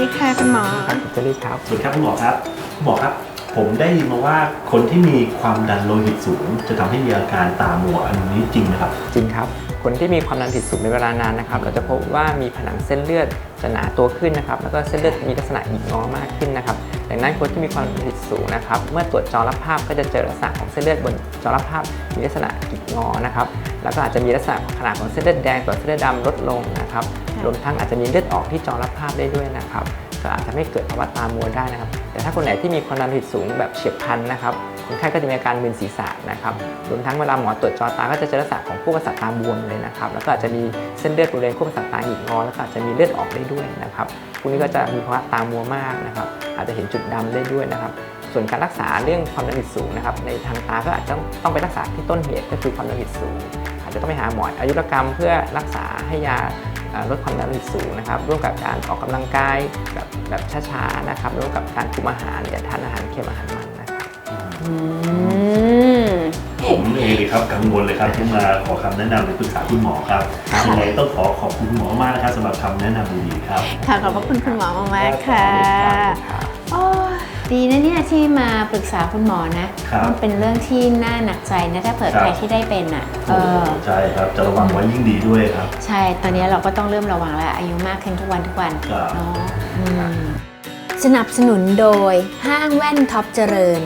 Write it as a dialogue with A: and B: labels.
A: ลีครับ
B: สวัสดีครับคุณหมอครับคุณหมอครับ ผมได้ยินมาว่าคนที่มีความดันโลหิตสูง จะทำให้มีอาการตามัวอันนี้จริงนะครับ
A: จริงครับคนที่มีความดันโลหิตสูงในเวลานานนะครับ เราจะพบว่ามีผนังเส้นเลือดจะหนาตัวขึ้นนะครับ แล้วก็เส้นเลือดมีลักษณะหยิกงอมากขึ้นนะครับ ดังนั้นคนที่มีความดันโลหิตสูงนะครับ เมื่อตรวจจอรับภาพก็จะเจอลักษณะของเส้นเลือดบนจอรับภาพมีลักษณะหยิกงอนะครับ แล้วก็อาจจะมีลักษณะของขนาดของเส้นเลือดแดงต่อเส้นเลือดดำลดลงนะครับ รวมทั้งอาจจะมีเลือดออกที่จอรับภาพได้ด้วยนะครับ ก็อาจจะไม่เกิดภาวะตามัวได้นะครับ แต่ถ้าคนไหนที่มีความดันโลหิตสูงแบบเฉียบพลันนะครับคนไข้ก็จะมีอาการมึนศีรษะนะครับ รวมทั้งเวลาหมอตรวจจอตา ก็จะเจอลักษณะของผู้ประสาทตาบวมเลยนะครับ แล้วก็อาจจะมีเส้นเลือดบริเวณผู้ประสาทตาหงิกงอ แล้วก็อาจจะมีเลือดออกได้ด้วยนะครับพวกนี้ก็จะมีภาวะตามัวมากนะครับ อาจจะเห็นจุดดำได้ด้วยนะครับ ส่วนการรักษาเรื่องความดันโลหิตสูงนะครับ ในทางตาก็อาจจะต้องไปรักษาที่ต้นเหตุก็คือความดันโลหิตสูง อาจจะต้องไปหาหมออายุรกรรมเพื่อรักษาให้ยา ลดความดันโลหิตสูงนะครับ ร่วมกับการออกกำลังกายแบบแบบช้าๆนะครับ ร่วมกับการคุมอาหารอย่าทานอาหารเค็มอาหารมันนะครับ
C: อืม
B: ผมเองเลยครับกังวลเลยครับที่มาขอคำแนะนำหรือปรึกษาคุณหมอครับ
A: ครับ
B: ยังไงต้องขอขอบคุณคุณหมอมากนะครับสำหรับคำแนะนำดีๆครับ
C: ค่ะขอบพระคุณคุณหมอมากๆค่ะ
A: ครับ
C: โอ้ ดีนะเนี่ยที่มาปรึกษาคุณหมอนะ ครับ มันเป็นเรื่องที่น่าหนักใจนะถ้าเผื่อ
B: ครับ
C: ใครที่ได้เป็นอะเออ
B: ใช่ครับ จะระวังไว้ยิ่งดีด้วยครับ
C: ใช่ ตอนนี้เราก็ต้องเริ่มระวังแล้ว อายุมากขึ้นทุกวันทุกวัน
B: ครับ
C: เนาะอืมสนับสนุนโดยห้างแว่นท็อปเจริญ